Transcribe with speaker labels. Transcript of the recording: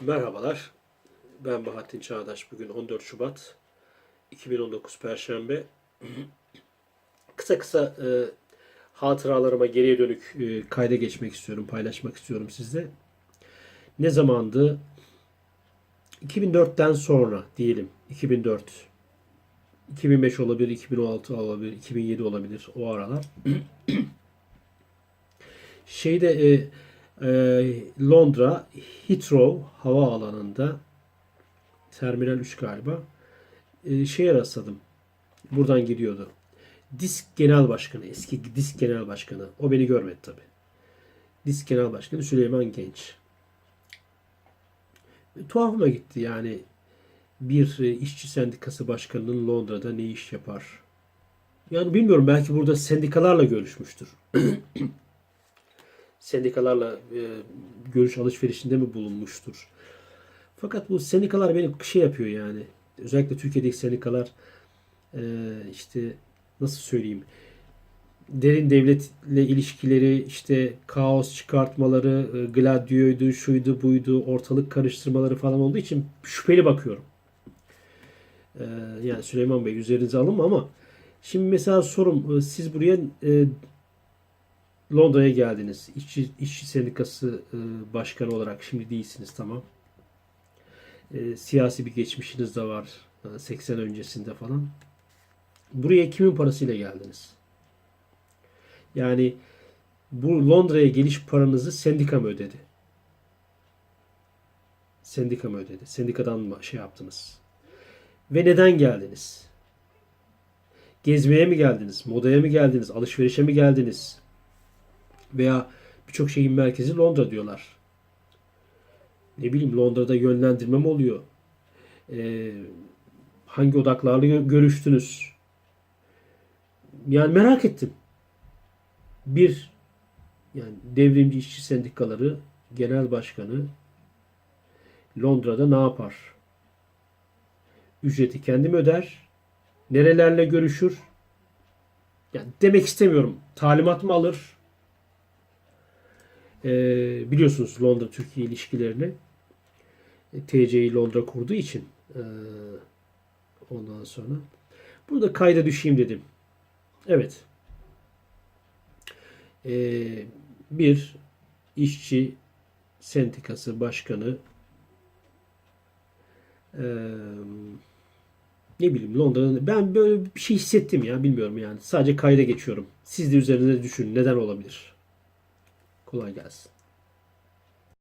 Speaker 1: Merhabalar. Ben Bahattin Çağdaş. Bugün 14 Şubat 2019 Perşembe. kısa kısa e, hatıralarıma geriye dönük e, kayda geçmek istiyorum, paylaşmak istiyorum sizle. Ne zamandı? 2004'ten sonra diyelim. 2004. 2005 olabilir, 2016 olabilir, 2007 olabilir o aralar. Şeyde e, e, Londra Heathrow havaalanında Terminal 3 galiba e, şeye rastladım. Buradan gidiyordu. Disk Genel Başkanı, eski Disk Genel Başkanı. O beni görmedi tabi. Disk Genel Başkanı Süleyman Genç. E, tuhafıma gitti yani bir e, işçi sendikası başkanının Londra'da ne iş yapar? Yani bilmiyorum belki burada sendikalarla görüşmüştür. sendikalarla e, görüş alışverişinde mi bulunmuştur? Fakat bu sendikalar beni şey yapıyor yani. Özellikle Türkiye'deki sendikalar e, işte nasıl söyleyeyim derin devletle ilişkileri işte kaos çıkartmaları e, Gladio'ydu, şuydu buydu ortalık karıştırmaları falan olduğu için şüpheli bakıyorum. E, yani Süleyman Bey üzerinize alınma ama şimdi mesela sorum e, siz buraya e, Londra'ya geldiniz. İşçi, işçi sendikası e, başkanı olarak şimdi değilsiniz tamam. E, siyasi bir geçmişiniz de var. e, 80 öncesinde falan. Buraya kimin parasıyla geldiniz? Yani bu Londra'ya geliş paranızı sendika mı ödedi? Sendika mı ödedi? Sendikadan mı şey yaptınız? Ve neden geldiniz? Gezmeye mi geldiniz? Modaya mı geldiniz? Alışverişe mi geldiniz? Veya birçok şeyin merkezi Londra diyorlar. Ne bileyim Londra'da yönlendirme mi oluyor? Ee, hangi odaklarla gö- görüştünüz? Yani merak ettim. Bir, yani devrimci işçi sendikaları genel başkanı Londra'da ne yapar? Ücreti kendim öder. Nerelerle görüşür? Yani demek istemiyorum. Talimat mı alır? Ee, biliyorsunuz Londra Türkiye ilişkilerini e, TC'yi Londra kurduğu için ee, ondan sonra burada kayda düşeyim dedim. Evet. Ee, bir işçi sendikası başkanı ee, ne bileyim Londra'da ben böyle bir şey hissettim ya bilmiyorum yani. Sadece kayda geçiyorum. Siz de üzerine düşünün neden olabilir. Kolay gelsin.